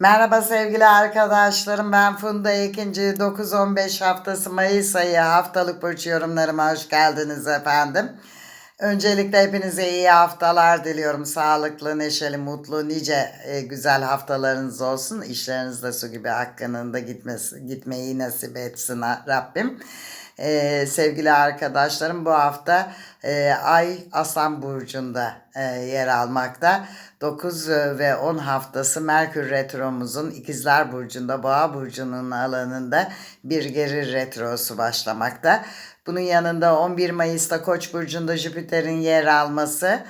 Merhaba sevgili arkadaşlarım. Ben Funda ikinci 9-15 haftası Mayıs ayı haftalık burç yorumlarıma hoş geldiniz efendim. Öncelikle hepinize iyi haftalar diliyorum. Sağlıklı, neşeli, mutlu, nice e, güzel haftalarınız olsun. İşleriniz de su gibi hakkında gitmesi, gitmeyi nasip etsin Rabbim. Ee, sevgili arkadaşlarım bu hafta e, Ay Aslan Burcu'nda e, yer almakta. 9 ve 10 haftası Merkür Retromuzun İkizler Burcu'nda Boğa Burcu'nun alanında bir geri retrosu başlamakta. Bunun yanında 11 Mayıs'ta Koç Burcu'nda Jüpiter'in yer alması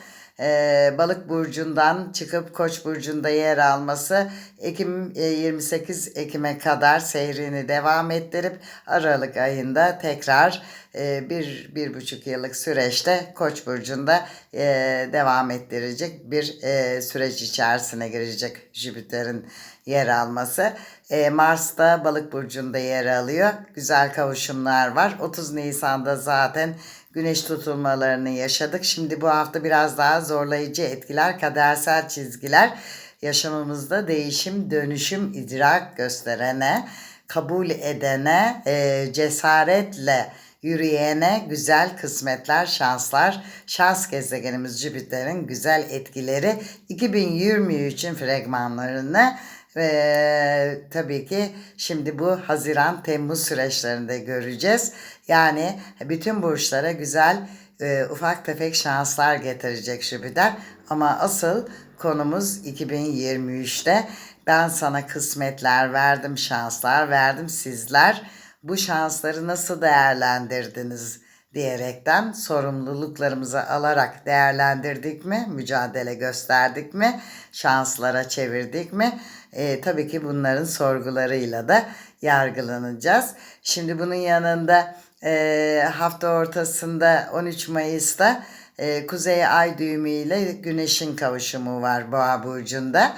e, Balık burcundan çıkıp Koç burcunda yer alması Ekim e, 28 Ekim'e kadar seyrini devam ettirip Aralık ayında tekrar e, bir bir buçuk yıllık süreçte Koç burcunda e, devam ettirecek bir e, süreç içerisine girecek Jüpiter'in yer alması. E, Mars Balık burcunda yer alıyor. Güzel kavuşumlar var. 30 Nisan'da zaten güneş tutulmalarını yaşadık. Şimdi bu hafta biraz daha zorlayıcı etkiler, kadersel çizgiler yaşamımızda değişim, dönüşüm, idrak gösterene, kabul edene, e, cesaretle yürüyene güzel kısmetler, şanslar, şans gezegenimiz Jüpiter'in güzel etkileri 2023'ün fragmanlarını ve tabii ki şimdi bu Haziran Temmuz süreçlerinde göreceğiz. Yani bütün burçlara güzel e, ufak tefek şanslar getirecek Jüpiter. Ama asıl konumuz 2023'te. Ben sana kısmetler verdim, şanslar verdim. Sizler bu şansları nasıl değerlendirdiniz diyerekten sorumluluklarımızı alarak değerlendirdik mi, mücadele gösterdik mi, şanslara çevirdik mi? E, tabii ki bunların sorgularıyla da yargılanacağız. Şimdi bunun yanında e, hafta ortasında 13 Mayıs'ta e, Kuzey Ay düğümü ile Güneş'in kavuşumu var Boğa burcunda.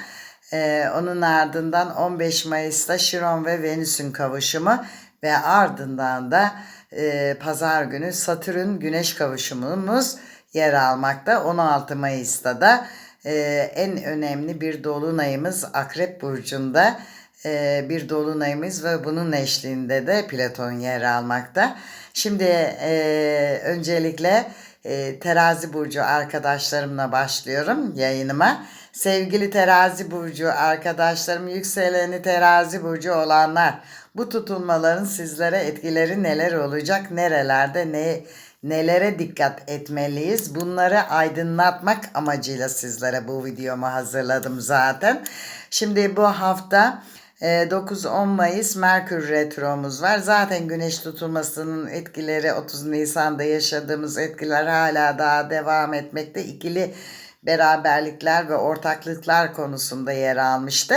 E, onun ardından 15 Mayıs'ta Şiron ve Venüs'ün kavuşumu ve ardından da e, pazar günü Satürn Güneş kavuşumumuz yer almakta. 16 Mayıs'ta da e, en önemli bir dolunayımız Akrep Burcu'nda e, bir dolunayımız ve bunun eşliğinde de Platon yer almakta. Şimdi e, öncelikle e, terazi burcu arkadaşlarımla başlıyorum yayınıma. Sevgili terazi burcu arkadaşlarım, yükseleni terazi burcu olanlar, bu tutulmaların sizlere etkileri neler olacak, nerelerde ne nelere dikkat etmeliyiz? Bunları aydınlatmak amacıyla sizlere bu videomu hazırladım zaten. Şimdi bu hafta e, 9-10 Mayıs Merkür Retromuz var. Zaten güneş tutulmasının etkileri 30 Nisan'da yaşadığımız etkiler hala daha devam etmekte. İkili beraberlikler ve ortaklıklar konusunda yer almıştı.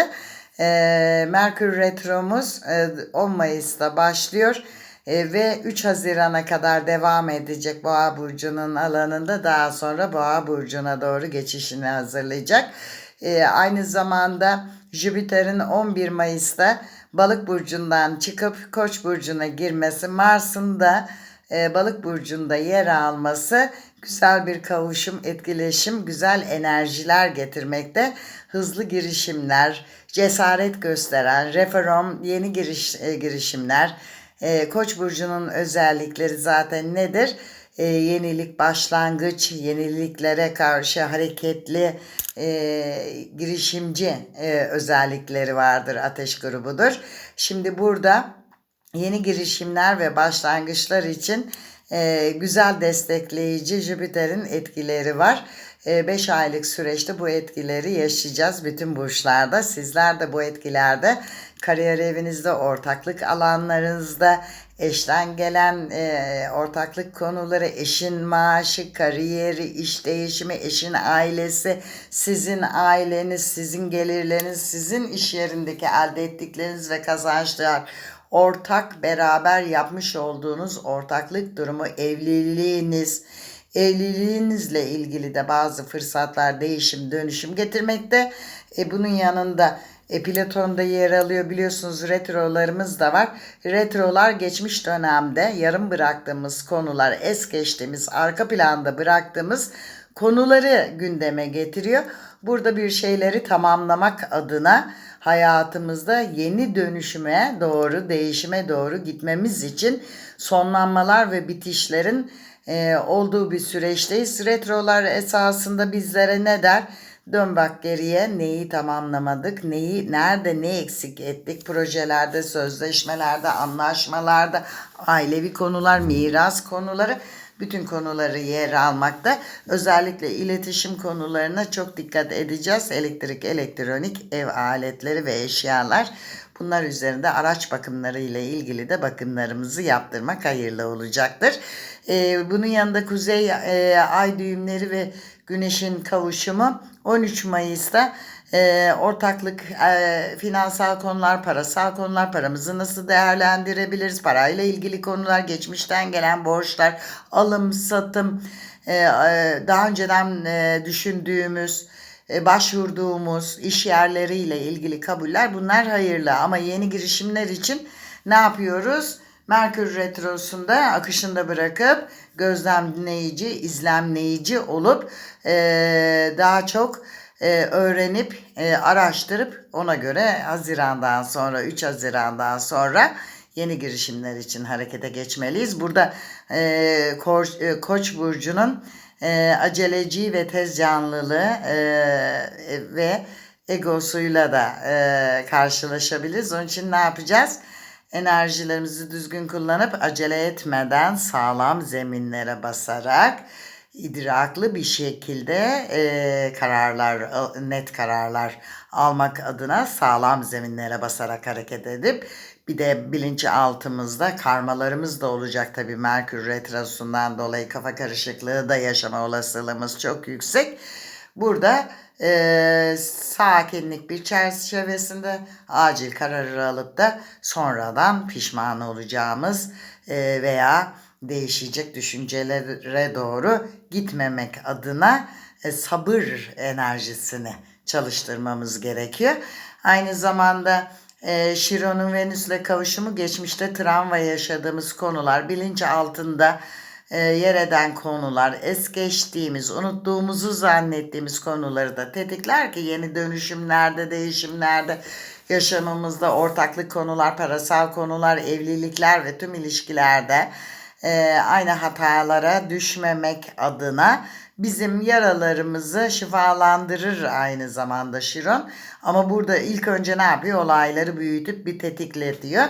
E, Merkür Retromuz e, 10 Mayıs'ta başlıyor. E, ve 3 Haziran'a kadar devam edecek Boğa Burcu'nun alanında daha sonra Boğa Burcu'na doğru geçişini hazırlayacak. E, aynı zamanda Jüpiter'in 11 Mayıs'ta Balık Burcu'ndan çıkıp Koç Burcu'na girmesi, Mars'ın da e, Balık Burcu'nda yer alması güzel bir kavuşum, etkileşim, güzel enerjiler getirmekte. Hızlı girişimler, cesaret gösteren, reform, yeni giriş, e, girişimler, e, Koç burcunun özellikleri zaten nedir? E, yenilik, başlangıç, yeniliklere karşı hareketli, e, girişimci e, özellikleri vardır. Ateş grubudur. Şimdi burada yeni girişimler ve başlangıçlar için e, güzel destekleyici Jüpiter'in etkileri var. 5 aylık süreçte bu etkileri yaşayacağız bütün burçlarda. Sizler de bu etkilerde kariyer evinizde, ortaklık alanlarınızda, eşten gelen e, ortaklık konuları, eşin maaşı, kariyeri, iş değişimi, eşin ailesi, sizin aileniz, sizin gelirleriniz, sizin iş yerindeki elde ettikleriniz ve kazançlar, ortak beraber yapmış olduğunuz ortaklık durumu, evliliğiniz, evliliğinizle ilgili de bazı fırsatlar, değişim, dönüşüm getirmekte. E, bunun yanında e, Platon'da yer alıyor biliyorsunuz retrolarımız da var. Retrolar geçmiş dönemde yarım bıraktığımız konular, es geçtiğimiz, arka planda bıraktığımız konuları gündeme getiriyor. Burada bir şeyleri tamamlamak adına hayatımızda yeni dönüşüme doğru, değişime doğru gitmemiz için sonlanmalar ve bitişlerin e, olduğu bir süreçteyiz. Retrolar esasında bizlere ne der? Dön bak geriye neyi tamamlamadık, neyi nerede ne eksik ettik projelerde, sözleşmelerde, anlaşmalarda, ailevi konular, miras konuları bütün konuları yer almakta. Özellikle iletişim konularına çok dikkat edeceğiz. Elektrik, elektronik, ev aletleri ve eşyalar. Bunlar üzerinde araç bakımları ile ilgili de bakımlarımızı yaptırmak hayırlı olacaktır. Ee, bunun yanında kuzey e, ay düğümleri ve güneşin kavuşumu 13 Mayıs'ta e, ortaklık, e, finansal konular, parasal konular, paramızı nasıl değerlendirebiliriz, parayla ilgili konular, geçmişten gelen borçlar, alım, satım, daha önceden düşündüğümüz, başvurduğumuz iş yerleriyle ilgili kabuller bunlar hayırlı. Ama yeni girişimler için ne yapıyoruz? Merkür Retrosu'nda akışında bırakıp gözlemleyici, izlemleyici olup e, daha çok e, öğrenip, e, araştırıp ona göre Haziran'dan sonra, 3 Haziran'dan sonra yeni girişimler için harekete geçmeliyiz. Burada e, Koç, e, Koç burcunun e, aceleci ve tez canlılığı e, e, ve egosuyla da e, karşılaşabiliriz. Onun için ne yapacağız? Enerjilerimizi düzgün kullanıp acele etmeden sağlam zeminlere basarak idraklı bir şekilde e, kararlar, net kararlar almak adına sağlam zeminlere basarak hareket edip bir de bilinçaltımızda karmalarımız da olacak tabii Merkür Retrosu'ndan dolayı kafa karışıklığı da yaşama olasılığımız çok yüksek. Burada e, sakinlik bir çerçevesinde acil kararı alıp da sonradan pişman olacağımız e, veya değişecek düşüncelere doğru gitmemek adına e, sabır enerjisini çalıştırmamız gerekiyor. Aynı zamanda e, Şiron'un Venüs'le kavuşumu geçmişte travma yaşadığımız konular, bilinç altında e, yer eden konular, es geçtiğimiz, unuttuğumuzu zannettiğimiz konuları da tetikler ki yeni dönüşümlerde, değişimlerde, yaşamımızda ortaklık konular, parasal konular, evlilikler ve tüm ilişkilerde e, aynı hatalara düşmemek adına bizim yaralarımızı şifalandırır aynı zamanda Şiron. Ama burada ilk önce ne yapıyor? Olayları büyütüp bir tetikletiyor.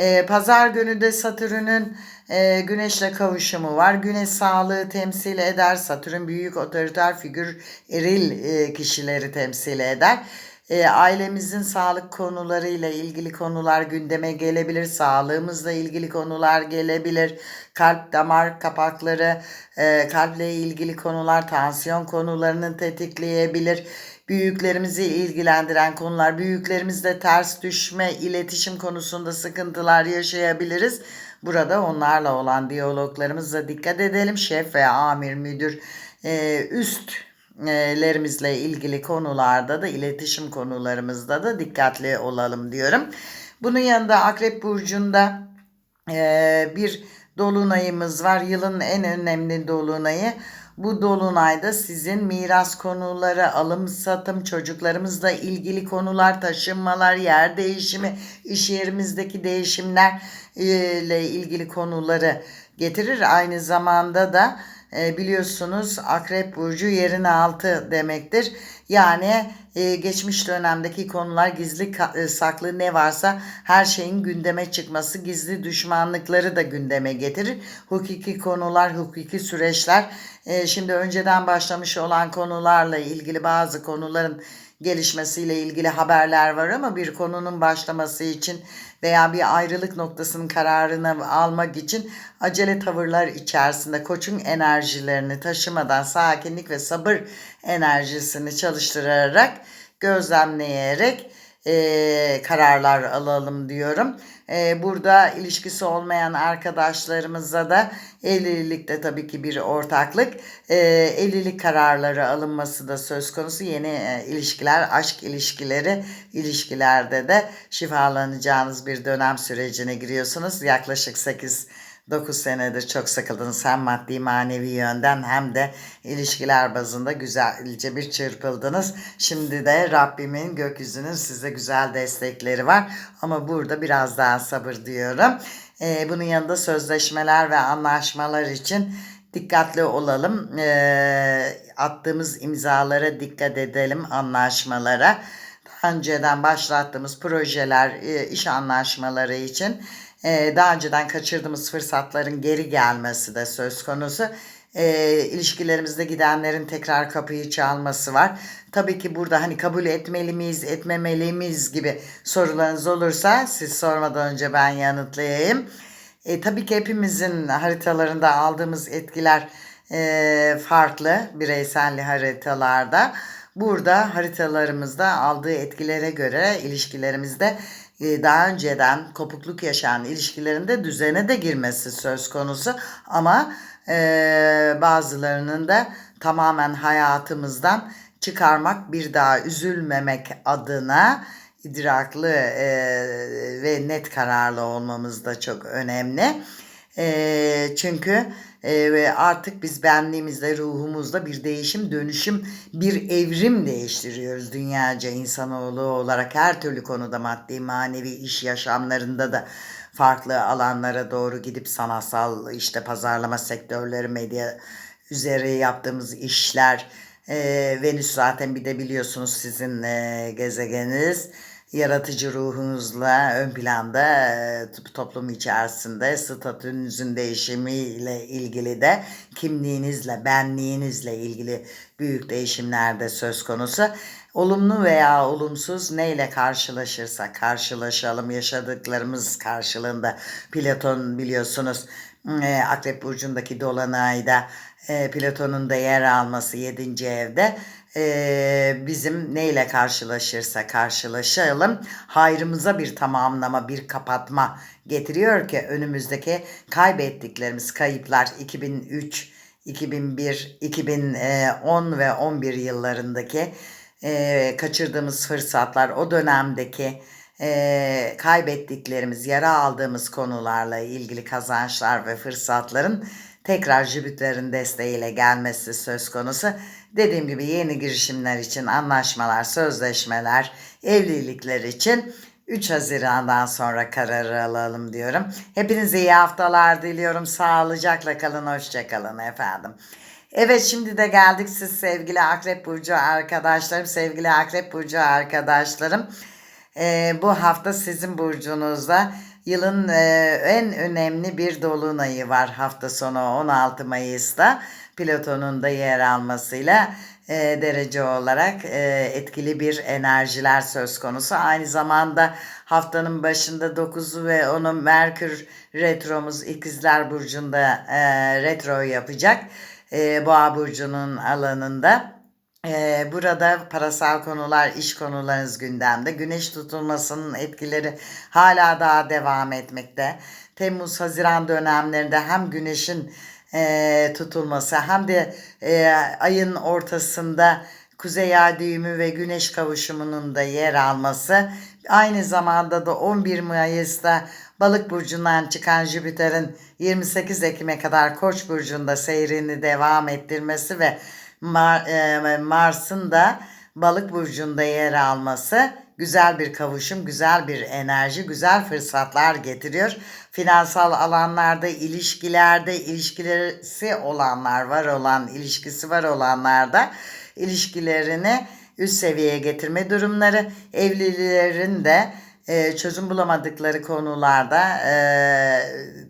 E, Pazar günü de Satürn'ün e, Güneş'le kavuşumu var. Güneş sağlığı temsil eder. Satürn büyük otoriter figür eril e, kişileri temsil eder. E, ailemizin sağlık konularıyla ilgili konular gündeme gelebilir. Sağlığımızla ilgili konular gelebilir. Kalp damar kapakları, e, kalple ilgili konular, tansiyon konularını tetikleyebilir. Büyüklerimizi ilgilendiren konular, büyüklerimizle ters düşme, iletişim konusunda sıkıntılar yaşayabiliriz. Burada onlarla olan diyaloglarımıza dikkat edelim. Şef ve amir, müdür, e, üst lerimizle ilgili konularda da iletişim konularımızda da dikkatli olalım diyorum. Bunun yanında Akrep Burcu'nda e, bir dolunayımız var. Yılın en önemli dolunayı. Bu dolunayda sizin miras konuları, alım satım, çocuklarımızla ilgili konular, taşınmalar, yer değişimi, iş yerimizdeki değişimler ile ilgili konuları getirir. Aynı zamanda da e, biliyorsunuz Akrep Burcu yerin altı demektir. Yani e, geçmiş dönemdeki konular gizli e, saklı ne varsa her şeyin gündeme çıkması gizli düşmanlıkları da gündeme getirir. Hukuki konular, hukuki süreçler e, şimdi önceden başlamış olan konularla ilgili bazı konuların gelişmesiyle ilgili haberler var ama bir konunun başlaması için veya bir ayrılık noktasının kararını almak için acele tavırlar içerisinde koçun enerjilerini taşımadan sakinlik ve sabır enerjisini çalıştırarak gözlemleyerek e, kararlar alalım diyorum. E, burada ilişkisi olmayan arkadaşlarımıza da evlilikte tabii ki bir ortaklık, e, evlilik kararları alınması da söz konusu. Yeni e, ilişkiler, aşk ilişkileri, ilişkilerde de şifalanacağınız bir dönem sürecine giriyorsunuz. Yaklaşık 8 9 senedir çok sıkıldınız hem maddi manevi yönden hem de ilişkiler bazında güzelce bir çırpıldınız. Şimdi de Rabbimin gökyüzünün size güzel destekleri var. Ama burada biraz daha sabır diyorum. Ee, bunun yanında sözleşmeler ve anlaşmalar için dikkatli olalım. Ee, attığımız imzalara dikkat edelim anlaşmalara. Önceden başlattığımız projeler, e, iş anlaşmaları için e, daha önceden kaçırdığımız fırsatların geri gelmesi de söz konusu. E, ilişkilerimizde gidenlerin tekrar kapıyı çalması var. Tabii ki burada hani kabul etmeli miyiz, etmemeli miyiz gibi sorularınız olursa siz sormadan önce ben yanıtlayayım. E, tabii ki hepimizin haritalarında aldığımız etkiler e, farklı bireysel haritalarda. Burada haritalarımızda aldığı etkilere göre ilişkilerimizde daha önceden kopukluk yaşayan ilişkilerinde düzene de girmesi söz konusu. Ama e, bazılarının da tamamen hayatımızdan çıkarmak bir daha üzülmemek adına idraklı e, ve net kararlı olmamız da çok önemli. E, çünkü e, artık biz benliğimizle, ruhumuzla bir değişim, dönüşüm, bir evrim değiştiriyoruz dünyaca insanoğlu olarak. Her türlü konuda maddi, manevi iş yaşamlarında da farklı alanlara doğru gidip sanatsal işte pazarlama sektörleri, medya üzeri yaptığımız işler, e, Venüs zaten bir de biliyorsunuz sizin e, gezegeniniz yaratıcı ruhunuzla ön planda toplum içerisinde statünüzün değişimiyle ilgili de kimliğinizle, benliğinizle ilgili büyük değişimler de söz konusu. Olumlu veya olumsuz neyle karşılaşırsa karşılaşalım yaşadıklarımız karşılığında Platon biliyorsunuz e, Akrep Burcu'ndaki Dolunay'da e, Platon'un da yer alması 7. evde e, bizim neyle karşılaşırsa karşılaşalım hayrımıza bir tamamlama bir kapatma getiriyor ki önümüzdeki kaybettiklerimiz kayıplar 2003 2001 2010 ve 11 yıllarındaki e, kaçırdığımız fırsatlar o dönemdeki e, kaybettiklerimiz, yara aldığımız konularla ilgili kazançlar ve fırsatların tekrar Jüpiter'in desteğiyle gelmesi söz konusu. Dediğim gibi yeni girişimler için anlaşmalar, sözleşmeler, evlilikler için 3 Haziran'dan sonra kararı alalım diyorum. Hepinize iyi haftalar diliyorum. Sağlıcakla kalın, hoşçakalın efendim. Evet şimdi de geldik siz sevgili Akrep Burcu arkadaşlarım, sevgili Akrep Burcu arkadaşlarım. Ee, bu hafta sizin burcunuzda yılın e, en önemli bir dolunayı var hafta sonu 16 Mayıs'ta. Platon'un da yer almasıyla e, derece olarak e, etkili bir enerjiler söz konusu. Aynı zamanda haftanın başında 9'u ve 10'u Merkür retromuz İkizler Burcu'nda e, retro yapacak. E, Boğa Burcu'nun alanında. Ee, burada parasal konular, iş konularınız gündemde. Güneş tutulmasının etkileri hala daha devam etmekte. Temmuz-Haziran dönemlerinde hem güneşin e, tutulması hem de e, ayın ortasında Kuzey Ay düğümü ve Güneş kavuşumunun da yer alması. Aynı zamanda da 11 Mayıs'ta Balık burcundan çıkan Jüpiter'in 28 Ekim'e kadar Koç burcunda seyrini devam ettirmesi ve Mar, e, Mars'ın da Balık burcunda yer alması güzel bir kavuşum, güzel bir enerji, güzel fırsatlar getiriyor. Finansal alanlarda, ilişkilerde, ilişkisi olanlar var olan, ilişkisi var olanlarda ilişkilerini üst seviyeye getirme durumları, evlilerin de e, çözüm bulamadıkları konularda e,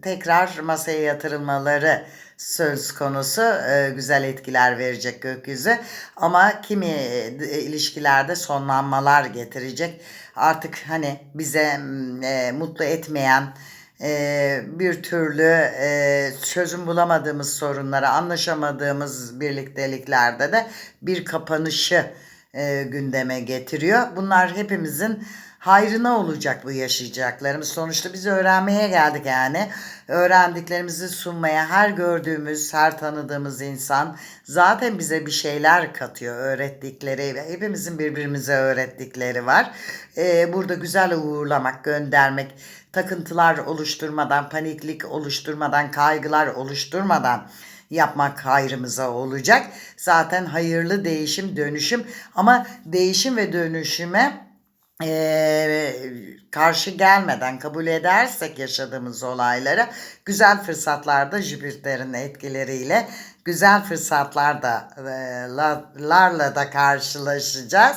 tekrar masaya yatırılmaları söz konusu e, güzel etkiler verecek gökyüzü ama kimi e, ilişkilerde sonlanmalar getirecek artık hani bize e, mutlu etmeyen e, bir türlü e, çözüm bulamadığımız sorunlara anlaşamadığımız birlikteliklerde de bir kapanışı e, gündeme getiriyor. Bunlar hepimizin hayrına olacak bu yaşayacaklarımız. Sonuçta biz öğrenmeye geldik yani. Öğrendiklerimizi sunmaya her gördüğümüz, her tanıdığımız insan zaten bize bir şeyler katıyor. Öğrettikleri, hepimizin birbirimize öğrettikleri var. Ee, burada güzel uğurlamak, göndermek, takıntılar oluşturmadan, paniklik oluşturmadan, kaygılar oluşturmadan yapmak hayrımıza olacak. Zaten hayırlı değişim, dönüşüm ama değişim ve dönüşüme eee, karşı gelmeden kabul edersek yaşadığımız olayları güzel fırsatlarda Jüpiter'in etkileriyle güzel fırsatlarda eee, la- larla da karşılaşacağız.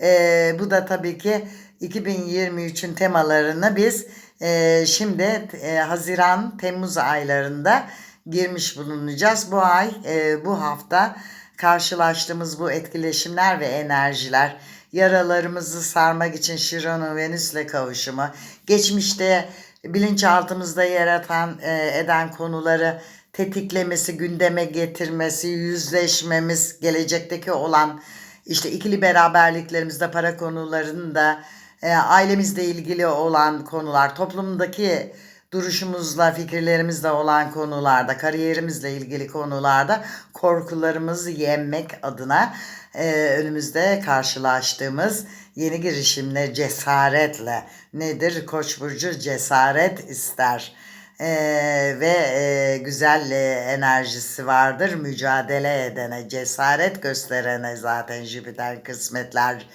Eee, bu da tabii ki 2023'ün temalarını biz eee, şimdi eee, Haziran Temmuz aylarında girmiş bulunacağız. Bu ay eee, bu hafta karşılaştığımız bu etkileşimler ve enerjiler yaralarımızı sarmak için Şiron'un Venüs'le kavuşumu, geçmişte bilinçaltımızda yaratan e, eden konuları tetiklemesi, gündeme getirmesi, yüzleşmemiz, gelecekteki olan işte ikili beraberliklerimizde para konularında e, ailemizle ilgili olan konular, toplumdaki duruşumuzla, fikirlerimizle olan konularda, kariyerimizle ilgili konularda korkularımızı yenmek adına e, önümüzde karşılaştığımız yeni girişimle cesaretle nedir? Koç burcu cesaret ister. E, ve e, güzel e, enerjisi vardır. Mücadele edene, cesaret gösterene zaten Jüpiter kısmetler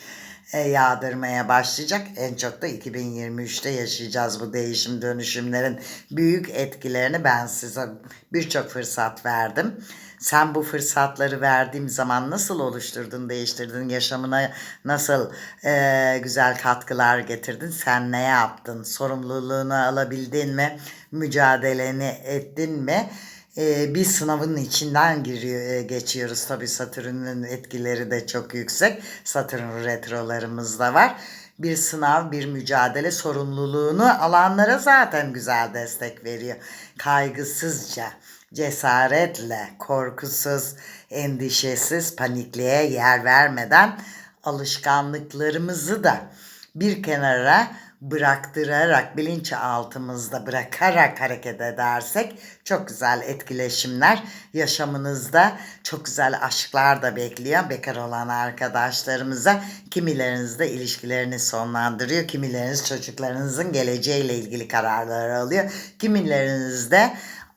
e, yağdırmaya başlayacak. En çok da 2023'te yaşayacağız bu değişim dönüşümlerin büyük etkilerini ben size birçok fırsat verdim. Sen bu fırsatları verdiğim zaman nasıl oluşturdun, değiştirdin, yaşamına nasıl e, güzel katkılar getirdin, sen ne yaptın, sorumluluğunu alabildin mi, mücadeleni ettin mi? e, bir sınavın içinden giriyor, e, geçiyoruz. Tabii Satürn'ün etkileri de çok yüksek. Satürn retrolarımız da var. Bir sınav, bir mücadele sorumluluğunu alanlara zaten güzel destek veriyor. Kaygısızca, cesaretle, korkusuz, endişesiz, panikliğe yer vermeden alışkanlıklarımızı da bir kenara bıraktırarak bilinçaltımızda bırakarak hareket edersek çok güzel etkileşimler yaşamınızda çok güzel aşklar da bekliyor. Bekar olan arkadaşlarımıza kimileriniz de ilişkilerini sonlandırıyor kimileriniz çocuklarınızın geleceğiyle ilgili kararlar alıyor kimileriniz de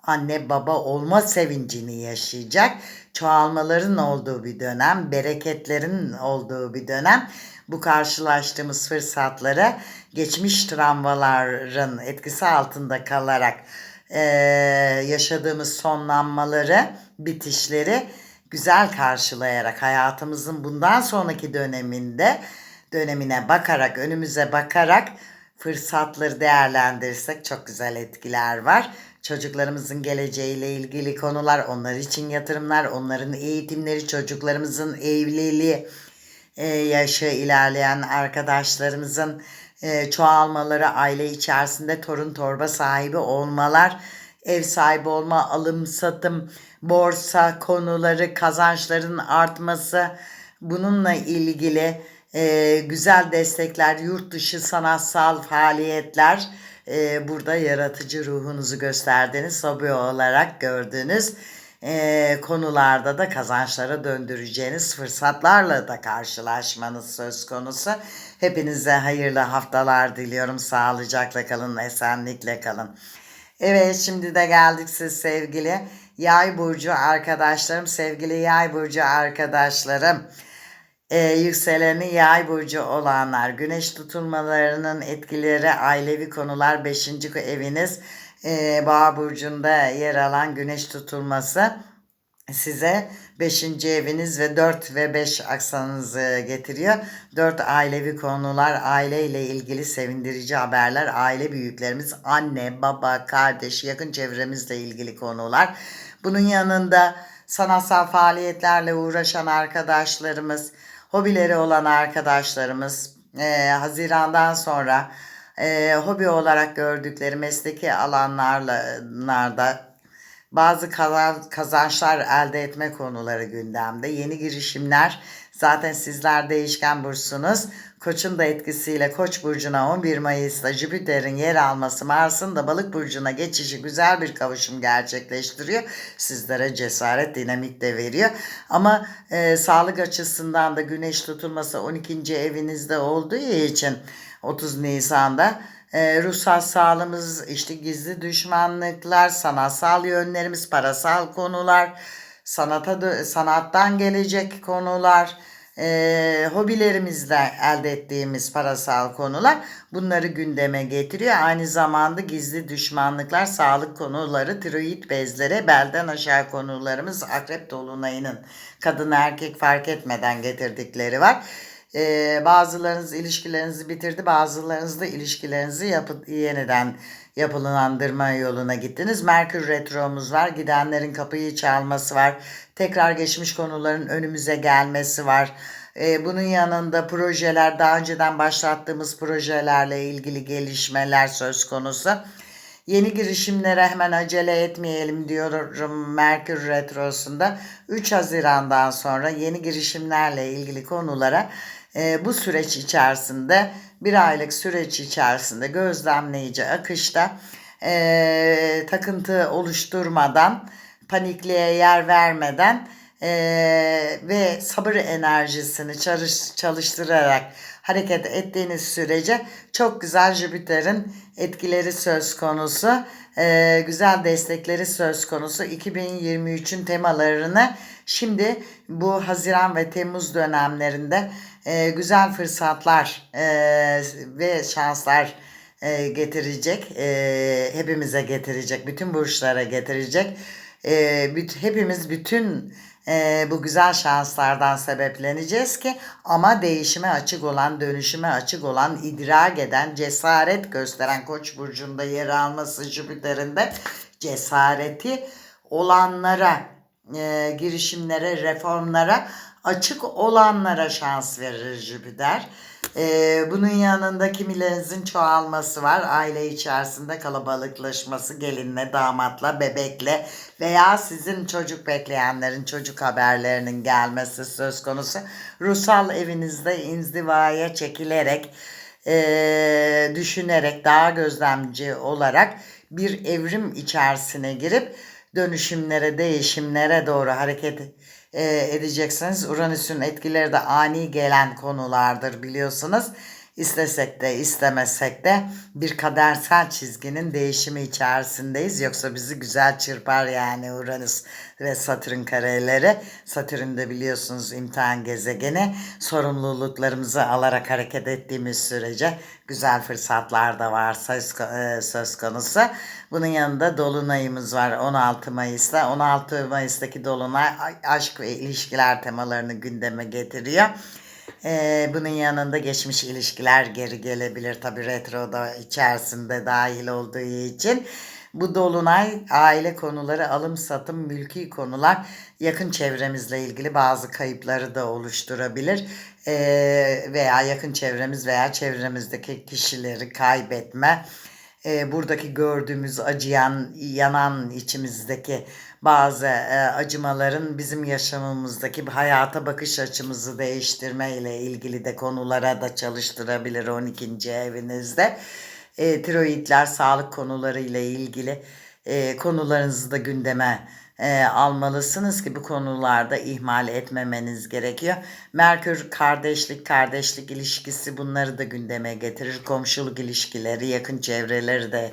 anne baba olma sevincini yaşayacak çoğalmaların olduğu bir dönem bereketlerin olduğu bir dönem bu karşılaştığımız fırsatlara geçmiş travmaların etkisi altında kalarak eee, yaşadığımız sonlanmaları, bitişleri güzel karşılayarak hayatımızın bundan sonraki döneminde dönemine bakarak, önümüze bakarak fırsatları değerlendirirsek çok güzel etkiler var. Çocuklarımızın geleceğiyle ilgili konular, onlar için yatırımlar, onların eğitimleri, çocuklarımızın evliliği, e, yaşı ilerleyen arkadaşlarımızın e, çoğalmaları, aile içerisinde torun torba sahibi olmalar, ev sahibi olma, alım satım, borsa konuları, kazançların artması, bununla ilgili e, güzel destekler, yurt dışı sanatsal faaliyetler, e, burada yaratıcı ruhunuzu gösterdiğiniz, hobi olarak gördüğünüz e, konularda da kazançlara döndüreceğiniz fırsatlarla da karşılaşmanız söz konusu. Hepinize hayırlı haftalar diliyorum. Sağlıcakla kalın, esenlikle kalın. Evet şimdi de geldik siz sevgili yay burcu arkadaşlarım, sevgili yay burcu arkadaşlarım. Ee, yükseleni yay burcu olanlar, güneş tutulmalarının etkileri, ailevi konular, 5. eviniz, e, boğa burcunda yer alan güneş tutulması size 5. eviniz ve 4 ve 5 aksanınızı getiriyor. 4 ailevi konular, aileyle ilgili sevindirici haberler, aile büyüklerimiz, anne, baba, kardeş, yakın çevremizle ilgili konular. Bunun yanında sanatsal faaliyetlerle uğraşan arkadaşlarımız, hobileri olan arkadaşlarımız, e, Haziran'dan sonra e, hobi olarak gördükleri mesleki alanlarla bazı kazan- kazançlar elde etme konuları gündemde. Yeni girişimler Zaten sizler değişken burçsunuz. Koç'un da etkisiyle Koç burcuna 11 Mayıs'ta Jüpiter'in yer alması Mars'ın da Balık burcuna geçişi güzel bir kavuşum gerçekleştiriyor. Sizlere cesaret dinamik de veriyor. Ama e, sağlık açısından da güneş tutulması 12. evinizde olduğu için 30 Nisan'da e, ruhsal sağlığımız, işte gizli düşmanlıklar, sanatsal yönlerimiz, parasal konular, sanata sanattan gelecek konular, e, hobilerimizle elde ettiğimiz parasal konular bunları gündeme getiriyor. Aynı zamanda gizli düşmanlıklar, sağlık konuları, tiroid bezleri, belden aşağı konularımız akrep dolunayının kadın erkek fark etmeden getirdikleri var. Ee, bazılarınız ilişkilerinizi bitirdi, bazılarınız da ilişkilerinizi yapı, yeniden yapılandırma yoluna gittiniz. Merkür retromuz var, gidenlerin kapıyı çalması var, tekrar geçmiş konuların önümüze gelmesi var. Ee, bunun yanında projeler, daha önceden başlattığımız projelerle ilgili gelişmeler söz konusu. Yeni girişimlere hemen acele etmeyelim diyorum Merkür Retrosu'nda. 3 Haziran'dan sonra yeni girişimlerle ilgili konulara e, bu süreç içerisinde bir aylık süreç içerisinde gözlemleyici akışta e, takıntı oluşturmadan panikliğe yer vermeden e, ve sabır enerjisini çalış, çalıştırarak hareket ettiğiniz sürece çok güzel Jüpiter'in etkileri söz konusu, e, güzel destekleri söz konusu. 2023'ün temalarını şimdi bu Haziran ve Temmuz dönemlerinde e, güzel fırsatlar e, ve şanslar e, getirecek, e, hepimize getirecek, bütün burçlara getirecek. E, büt- hepimiz bütün e, bu güzel şanslardan sebepleneceğiz ki ama değişime açık olan, dönüşüme açık olan, idrak eden, cesaret gösteren Koç burcunda yer alması Jüpiter'in de cesareti olanlara, e, girişimlere, reformlara açık olanlara şans verir Jüpiter. Ee, bunun yanında kimilerinizin çoğalması var. Aile içerisinde kalabalıklaşması, gelinle, damatla, bebekle veya sizin çocuk bekleyenlerin çocuk haberlerinin gelmesi söz konusu. Ruhsal evinizde inzivaya çekilerek, ee, düşünerek, daha gözlemci olarak bir evrim içerisine girip dönüşümlere, değişimlere doğru hareket e, edeceksiniz. Uranüs'ün etkileri de ani gelen konulardır biliyorsunuz. İstesek de istemesek de bir kadersel çizginin değişimi içerisindeyiz. Yoksa bizi güzel çırpar yani Uranüs ve Satürn kareleri. Satürn de biliyorsunuz imtihan gezegeni. Sorumluluklarımızı alarak hareket ettiğimiz sürece güzel fırsatlar da var söz, e, söz konusu. Bunun yanında Dolunay'ımız var 16 Mayıs'ta. 16 Mayıs'taki Dolunay aşk ve ilişkiler temalarını gündeme getiriyor. Ee, bunun yanında geçmiş ilişkiler geri gelebilir tabi retroda içerisinde dahil olduğu için. Bu dolunay aile konuları, alım satım, mülki konular yakın çevremizle ilgili bazı kayıpları da oluşturabilir. Ee, veya yakın çevremiz veya çevremizdeki kişileri kaybetme. Ee, buradaki gördüğümüz acıyan, yanan içimizdeki bazı e, acımaların bizim yaşamımızdaki hayata bakış açımızı değiştirme ile ilgili de konulara da çalıştırabilir 12. evinizde. E, tiroidler, sağlık konuları ile ilgili e, konularınızı da gündeme e, almalısınız ki bu konularda ihmal etmemeniz gerekiyor. Merkür kardeşlik, kardeşlik ilişkisi bunları da gündeme getirir. Komşuluk ilişkileri, yakın çevreleri de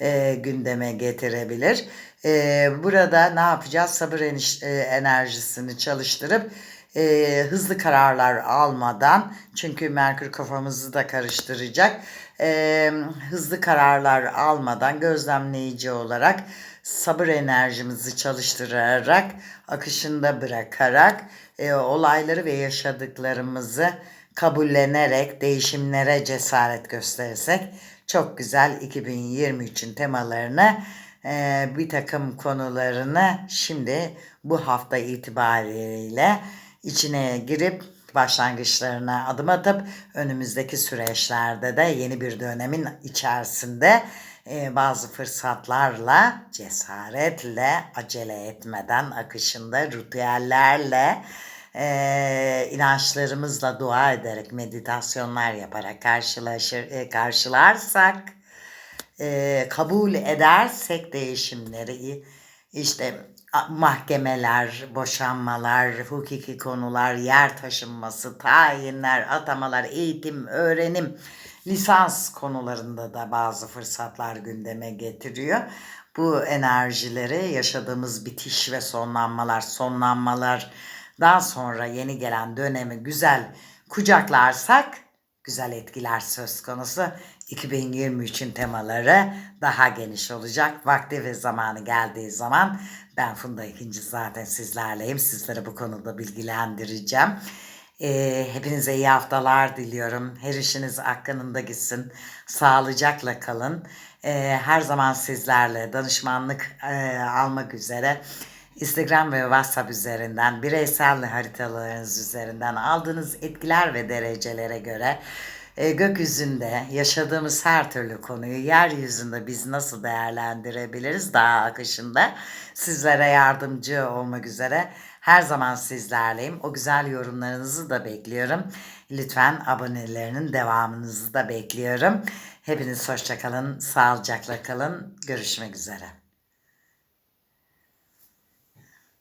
e, gündeme getirebilir. E, burada ne yapacağız? Sabır eniş, e, enerjisini çalıştırıp e, hızlı kararlar almadan çünkü Merkür kafamızı da karıştıracak. E, hızlı kararlar almadan gözlemleyici olarak sabır enerjimizi çalıştırarak akışında bırakarak e, olayları ve yaşadıklarımızı kabullenerek değişimlere cesaret gösterirsek çok güzel 2023'ün temalarını e, bir takım konularını şimdi bu hafta itibariyle içine girip başlangıçlarına adım atıp önümüzdeki süreçlerde de yeni bir dönemin içerisinde e, bazı fırsatlarla, cesaretle, acele etmeden, akışında ritüellerle e, inançlarımızla dua ederek, meditasyonlar yaparak karşılaşır, e, karşılarsak, e, kabul edersek değişimleri, işte mahkemeler, boşanmalar, hukuki konular, yer taşınması, tayinler, atamalar, eğitim, öğrenim, lisans konularında da bazı fırsatlar gündeme getiriyor. Bu enerjileri yaşadığımız bitiş ve sonlanmalar, sonlanmalardan sonra yeni gelen dönemi güzel kucaklarsak güzel etkiler söz konusu. 2023'ün temaları daha geniş olacak. Vakti ve zamanı geldiği zaman ben Funda ikinci zaten sizlerleyim. Sizlere bu konuda bilgilendireceğim. Ee, hepinize iyi haftalar diliyorum. Her işiniz hakkında gitsin. Sağlıcakla kalın. Ee, her zaman sizlerle danışmanlık e, almak üzere Instagram ve WhatsApp üzerinden bireysel haritalarınız üzerinden aldığınız etkiler ve derecelere göre e, gökyüzünde yaşadığımız her türlü konuyu yeryüzünde biz nasıl değerlendirebiliriz daha akışında sizlere yardımcı olmak üzere her zaman sizlerleyim. O güzel yorumlarınızı da bekliyorum. Lütfen abonelerinin devamınızı da bekliyorum. Hepiniz hoşçakalın, sağlıcakla kalın. Görüşmek üzere.